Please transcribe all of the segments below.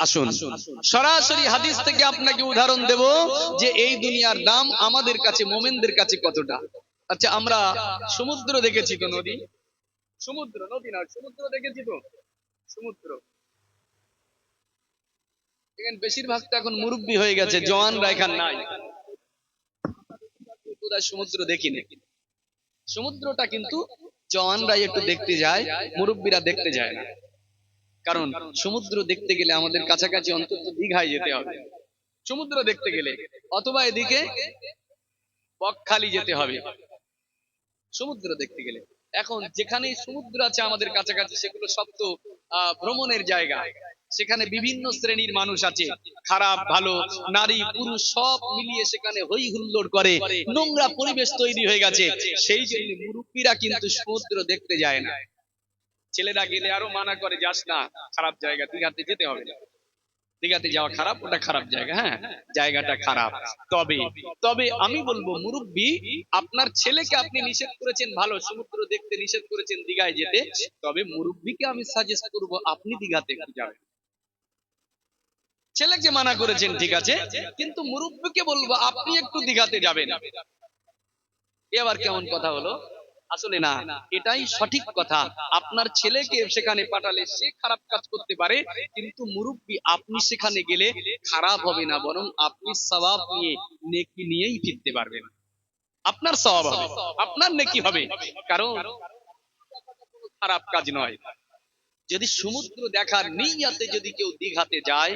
আসুন। সরাসরি হাদিস থেকে আপনাকে উদাহরণ দেব যে এই দুনিয়ার দাম আমাদের কাছে মোমেনদের কাছে কতটা? আচ্ছা আমরা সমুদ্র দেখেছি তো নদী? সমুদ্র নদী না সমুদ্র দেখেছি তো। সমুদ্র। এখানে বেশিরভাগ তো এখন মুরব্বী হয়ে গেছে জওয়ানরা এখানে নাই। সমুদ্র দেখিনি। সমুদ্রটা কিন্তু জওয়ানরা একটু দেখতে যায় মুরব্বীরা দেখতে যায় না। কারণ সমুদ্র দেখতে গেলে আমাদের কাছাকাছি অন্তত দীঘায় যেতে হবে। সমুদ্র দেখতে গেলে অথবা এদিকে বকখালি যেতে হবে। সমুদ্র দেখতে গেলে। এখন যেখানে সমুদ্র আছে আমাদের কাছাকাছি, সেগুলো সব তো ভ্রমণের জায়গা। সেখানে বিভিন্ন শ্রেণির মানুষ আছে। খারাপ, ভালো, নারী, পুরুষ সব মিলিয়ে সেখানে হই হুল্লোড় করে। নোংরা পরিবেশ তৈরি হয়ে গেছে। সেই জন্য মুরব্বীরা কিন্তু সমুদ্র দেখতে যায় না। ছেলেরা গেলে আরও মানা করে যাস না, খারাপ জায়গা, দীঘাতে যেতে হবে না। দীঘাতে যাওয়া খারাপ, ওটা খারাপ জায়গা হ্যাঁ? জায়গাটা খারাপ। তবে তবে আমি বলব, মুরব্বী, আপনার ছেলেকে আপনি নিষেধ করেছেন, ভালো, সমুদ্র দেখতে নিষেধ করেছেন, দীঘায় যেতে। তবে মুরব্বীকে আমি সাজেস্ট করব, আপনি দীঘাতে একটু যাবেন। ছেলেকে মানা করেছেন, ঠিক আছে? কিন্তু মুরব্বীকে বলব, আপনি একটু দীঘাতে যাবেন। এবার কেমন কথা হলো? আসলে না, এটাই সঠিক কথা। আপনার ছেলেকে সেখানে পাঠালে সে খারাপ কাজ করতে পারে, কিন্তু মুরব্বী আপনি সেখানে গেলে খারাপ হবে না, বরং আপনি সবাব নিয়ে, নেকি নিয়েই ফিরতে পারবেন। আপনার সবাব হবে, আপনার নেকি হবে, কারণ খারাপ কাজ নয়। যদি সমুদ্র দেখার নিয়াতে যদি কেউ দীঘাতে যায়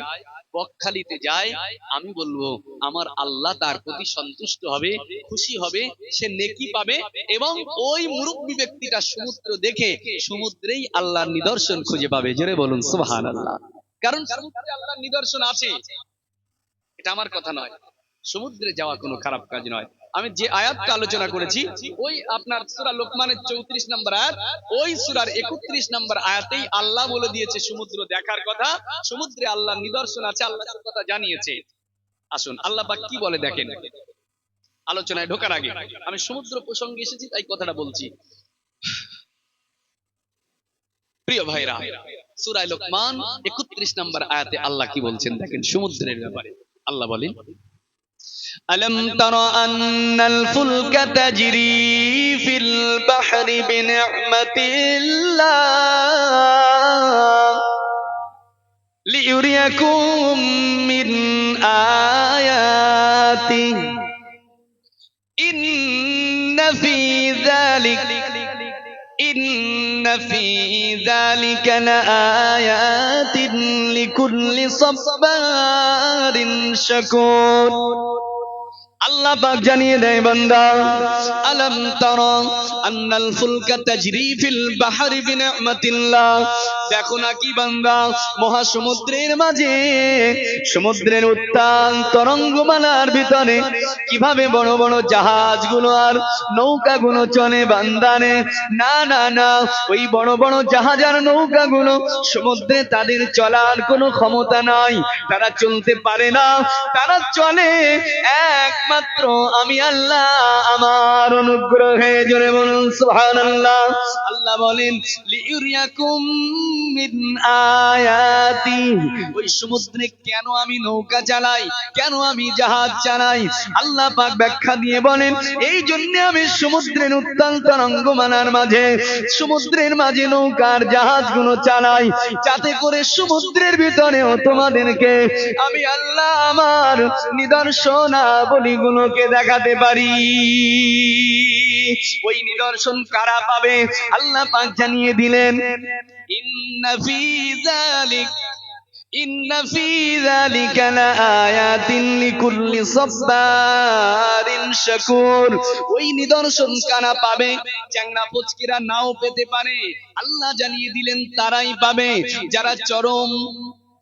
বকখালিতে যায়, আমি বলব, আমার আল্লাহ তার প্রতি সন্তুষ্ট হবে, খুশি হবে, সে নেকি পাবে এবং ওই মুরব্বী ব্যক্তিটা সমুদ্র দেখে সমুদ্রেই আল্লাহর নিদর্শন খুঁজে পাবে। জোরে বলুন সুবহান আল্লাহ কারণ সমুদ্রে আল্লাহর নিদর্শন আছে। এটা আমার কথা নয়। সমুদ্রে যাওয়া কোনো খারাপ কাজ নয়। আমি যে আয়াতটা আলোচনা করেছি, ওই আপনার সূরা লোকমানের চৌত্রিশ নম্বর আয়াত, ওই সূরার একত্রিশ নম্বর আয়াতেই আল্লাহ বলে দিয়েছে সমুদ্র দেখার কথা, সমুদ্রে আল্লাহর নিদর্শন আছে, আল্লাহ সে কথা জানিয়েছে। আসুন, আল্লাহ পাক কি বলে দেখেন? আলোচনায় ঢোকার আগে, আমি সমুদ্র প্রসঙ্গে এসেছি, তাই কথাটা বলছি। প্রিয় ভাইরা, সূরা লোকমান একত্রিশ নম্বর আয়াতে আল্লাহ কি বলছেন দেখেন, সমুদ্রের ব্যাপারে। আল্লাহ বলেন ألم تر أن الفلك تجري في البحر بنعمة الله ليريكم من آياته إن في ذلك إن في ذلك لآيات لكل صبار شكور আল্লাহ পাক জানিয়ে দেয় বান্দা আলম তারা আন্নাল ফুলকা তাজরি ফিল বাহরি বিনি'মাতিল্লাহ দেখো না কি বান্দা, মহাসমুদ্রের মাঝে, সমুদ্রের উত্তাল তরঙ্গমালার ভিতরে কীভাবে বড় বড় জাহাজগুলো আর নৌকাগুলো চলে বান্দানে না না না, ওই বড় বড় জাহাজ আর নৌকাগুলো সমুদ্রে তাদের চলার কোনো ক্ষমতা নাই। তারা চলতে পারে না, তারা চলে। একমাত্র আমি আল্লাহ, আমার অনুগ্রহে জোরে বলুন, সুবহানাল্লাহ। আল্লাহ বলেন আয়াতি। ওই সমুদ্রে কেন আমি নৌকা চালাই? কেন আমি জাহাজ চালাই? আল্লাহ পাক ব্যাখ্যা দিয়ে বলেন, এই জন্য আমি সমুদ্রের মাঝে সমুদ্রের মাঝে নৌকার জাহাজগুলো চালাই। যাতে করে সমুদ্রের ভিতরেও তোমাদেরকে আমি আল্লাহ আমার নিদর্শনাবলীগুলোকে দেখাতে পারি। ওই নিদর্শন কারা পাবে? আল্লাহ পাক জানিয়ে দিলেন, ইন্না ফি যালিক, ইন্না ফি যালিকা লাআয়াতিন লিকুল্লি সাবারিন শাকুর। ওই নিদর্শন কারা পাবে? চ্যাংনা পুচকিরা নাও পেতে পারে। আল্লাহ জানিয়ে দিলেন, তারাই পাবে। যারা চরম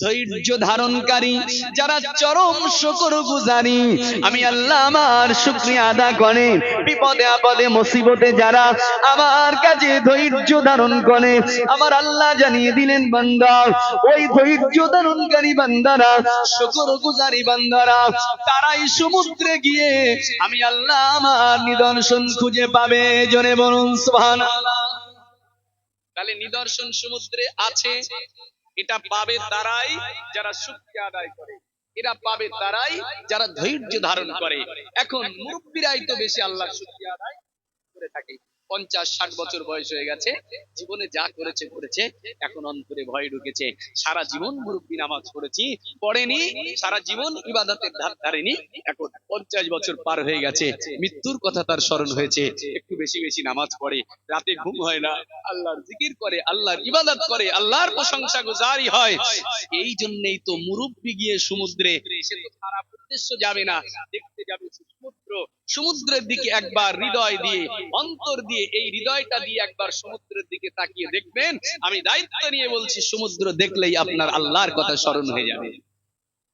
ধৈর্য ধারণকারী, যারা চরম শুকর গুজারি। আমি আল্লাহ আমার শুক্রিয়া আদা করে। বিপদে আপদে, মুসিবতে যারা আমার কাছে ধৈর্য ধারণ করে, আমার আল্লাহ জানিয়ে দিলেন, বান্দা, ওই ধৈর্য ধারণকারী বান্দারা, শুকর গুজারি বান্দারা, তারাই সমুদ্রে গিয়ে আমি আল্লাহ আমার নিদর্শন খুঁজে পাবে। জনে বলুন তাহলে নিদর্শন সমুদ্রে আছে। এটা পাবে তারাই যারা শুক্রিয়া আদায় করে। এরা পাবে তারাই যারা ধৈর্য ধারণ করে। এখন মুরব্বীরাই তো বেশি আল্লাহ শুক্রিয়া আদায় করে থাকে। পঞ্চাশ, ষাট বছর বয়স হয়ে গেছে। জীবনে যা করেছে করেছে। এখন অন্তরে ভয় ঢুকেছে। সারা জীবন মুরব্বী নামাজ পড়েছি, পড়েনি, সারা জীবন ইবাদতের ধার ধারেনি। এখন পঞ্চাশ বছর পার হয়ে গেছে। মৃত্যুর কথা তার স্মরণ হয়েছে। একটু বেশি বেশি নামাজ পড়ে, রাতে ঘুম হয় না। আল্লাহর জিকির করে, আল্লাহর ইবাদত করে, আল্লাহর প্রশংসা গুজারি হয়। এই জন্যই তো মুরব্বী গিয়ে সমুদ্রে, সে তো খারাপ উদ্দেশ্য যাবে না। দেখতে যাবে সমুদ্রের দিকে একবার হৃদয় দিয়ে, অন্তর দিয়ে, এই হৃদয়টা দিয়ে একবার সমুদ্রের দিকে তাকিয়ে দেখবেন। আমি দায়িত্ব নিয়ে বলছি, সমুদ্র দেখলেই আপনার আল্লাহর কথা স্মরণ হয়ে যাবে।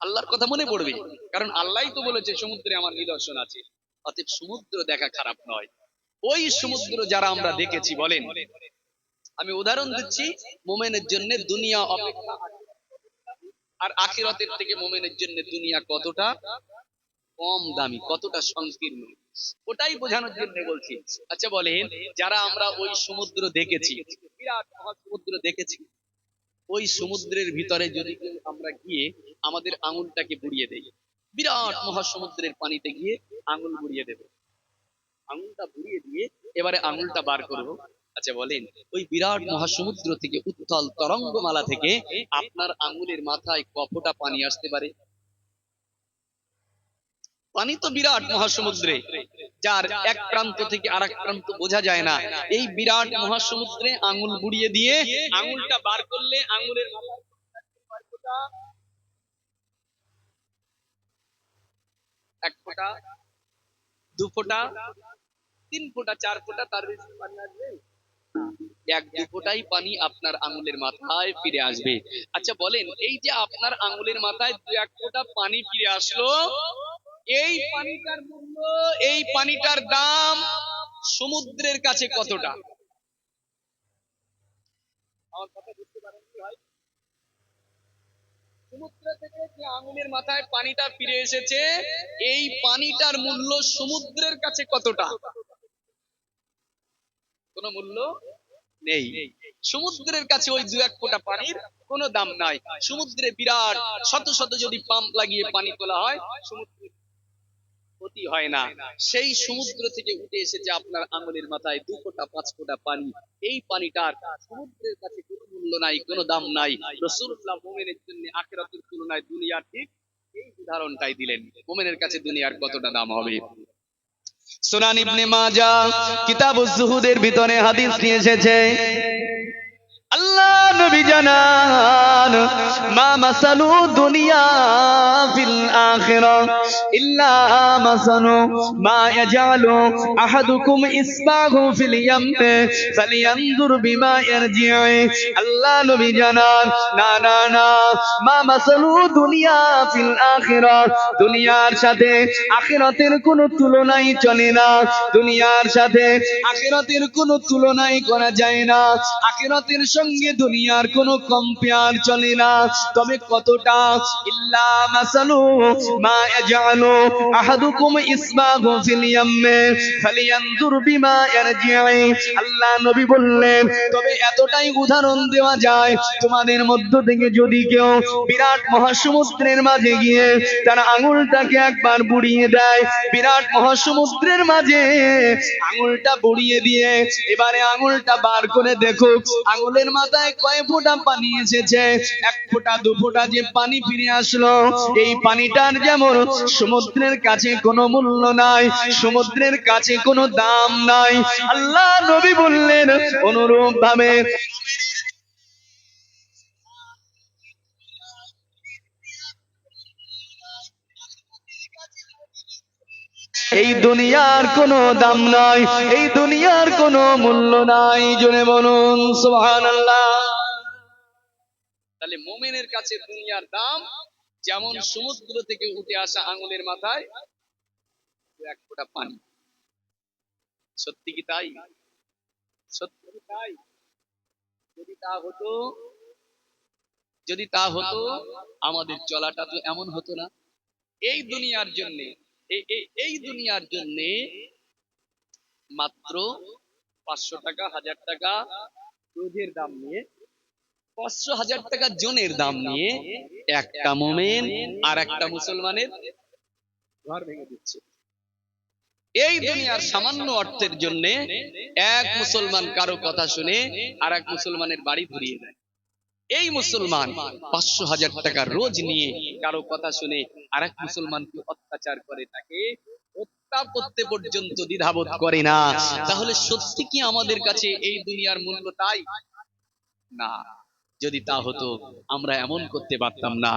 আল্লাহর কথা মনে পড়বে, কারণ আল্লাহই তো বলেছে, সমুদ্রে আমার নিদর্শন আছে। অতএব সমুদ্র দেখা খারাপ নয়। ওই সমুদ্র যারা আমরা দেখেছি, বলেন। আমি উদাহরণ দিচ্ছি, মোমেনের জন্য দুনিয়া অপেক্ষা। আর আখিরাতের থেকে মোমেনের জন্য দুনিয়া কতটা? কম দামি, কতটা সংকীর্ণ। ওটাই বোঝানোর জন্য বলছি। আচ্ছা বলেন, যারা আমরা ওই সমুদ্র দেখেছি, বিরাট মহাসমুদ্র দেখেছি, ওই সমুদ্রের ভিতরে যদি আমরা গিয়ে আমাদের আঙুলটাকে বুড়িয়ে দেই, বিরাট মহাসমুদ্রের পানিতে গিয়ে আঙুল বুড়িয়ে দেবে। আঙুলটা বুড়িয়ে দিয়ে এবারে আঙুলটা বার করব। আচ্ছা বলেন, ওই বিরাট মহাসমুদ্র থেকে উত্থল তরঙ্গমালা থেকে আপনার আঙুলের মাথায় কপটা পানি আসতে পারে। পানি তো বিরাট মহাসমুদ্রে, যার এক প্রান্ত থেকে আরেক প্রান্ত বোঝা যায় না এই বিরাট মহাসমুদ্রে আঙুল বুড়িয়ে দিয়ে আঙুলটা বার করলে আঙুলের? এক ফোঁটা, দু ফোঁটা, তিন ফোঁটা, চার ফোঁটা তার বেশি পানি আসবে এক, দু ফোঁটাই পানি আপনার আঙুলের মাথায় ফিরে আসবে আচ্ছা বলেন, এই যে আপনার আঙুলের মাথায় দু এক ফোঁটা পানি ফিরে আসলো এই পানিটার মূল্য, এই পানিটার দাম সমুদ্রের কাছে কতটা? আঙুলের মাথায় পানিটা ফিরে এসেছে, এই পানিটার মূল্য সমুদ্রের কাছে কতটা? কোনো মূল্য নেই। সমুদ্রের কাছে ওই দু এক ফোঁটা পানির কোনো দাম নাই। সমুদ্রে বিরাট শত শত যদি পাম্প লাগিয়ে পানি তোলা হয়, সমুদ্রে ক্ষতি হয় না। সেই সমুদ্র থেকে উঠে এসেছে আপনার আঙুলের মাথায় দু ফোঁটা, পাঁচ ফোঁটা পানি। এই পানিটার সমুদ্রের কাছে কোনো মূল্য নাই, কোনো দাম নাই। রসুল্লাহ মোমেনের জন্য আখেরাতের তুলনায় দুনিয়ার ঠিক এই উদাহরণটাই দিলেন। মোমেনের কাছে দুনিয়ার কতটা দাম হবে? সুনান ইবনে মাজা কিতাবুজ জুহুদের ভিতরে হাদিস নিয়ে এসেছে, আল্লাহ নবী জানান মা মাসালু দুনিয়া ফিল আখিরা। ইল্লা মাসালু মা ইয়াজালু আহাদুকুম ইসবাহু ফিল ইয়ামে ফালিয়ানজুর বিমা ইয়ারজিউ আল্লাহ নবী জানান, না না না মা মাসালু দুনিয়া ফিল আখিরা। দুনিয়ার সাথে আখিরাতের কোনো তুলনাই চলে না। দুনিয়ার সাথে আখিরাতের কোনো তুলনাই করা যায় না। আখিরাতের সঙ্গে দুনিয়ার কোনো কম্পেয়ার চলে না। তবে কতটা? ইল্লা মাসালু মা আহাদুকুম ইসবাহু ফিল ইয়ামে ফালিয়ানজুর বিমা আল্লাহ নবী বললেন, তবে এতটাই উদাহরণ দেওয়া যায়, তোমাদের মধ্য থেকে যদি কেউ বিরাট মহাসমুদ্রের মাঝে গিয়ে তার আঙুলটাকে একবার বুড়িয়ে দেয়, বিরাট মহাসমুদ্রের মাঝে আঙুলটা বুড়িয়ে দিয়ে এবারে আঙুলটা বার করে দেখুক, আঙুলের মাথায় কয় ফোঁটা পানি এসেছে। এক ফোঁটা, দু ফোঁটা যে পানি ফিরে আসলো। এই পানিটার যেমন সমুদ্রের কাছে কোনো মূল্য নাই, সমুদ্রের কাছে কোনো দাম নাই। আল্লাহ নবী বললেন অনুরূপ ভাবে এই দুনিয়ার কোনো দাম নাই, এই দুনিয়ার কোনো মূল্য নাই। জনে বলুন, সুবহানাল্লাহ। তাহলে মোমেনের কাছে দুনিয়ার দাম যেমন সমুদ্র থেকে উঠে আসা আঙুলের মাথায় এক ফোঁটা পানি। সত্যি কি তাই? সত্যি কি তাই? যদি তা হতো যদি তা হতো আমাদের চলাটা তো এমন হতো না। এই দুনিয়ার জন্য এই দুনিয়ার জন্য মাত্র পাঁচশো টাকা হাজার টাকা রোজের দাম নিয়ে পাঁচশো হাজার টাকা জনের দাম নিয়ে একটা মোমেন আর একটা মুসলমানের ঘর ভেঙে দিচ্ছে। এই দুনিয়ার সামান্য অর্থের জন্য এক মুসলমান কারও কথা শুনে আর এক মুসলমানের বাড়ি ধরিয়ে দেয়। এই মুসলমান পাঁচশো হাজার টাকা রোজ নিয়ে কারও কথা শুনে আর এক মুসলমানকে অত্যাচার করে তাকে হত্যা করতে পর্যন্ত দ্বিধাবোধ করে না। তাহলে সত্যি কি আমাদের কাছে এই দুনিয়ার মূল্য তাই? না। যদি তা হতো আমরা এমন করতে পারতাম না।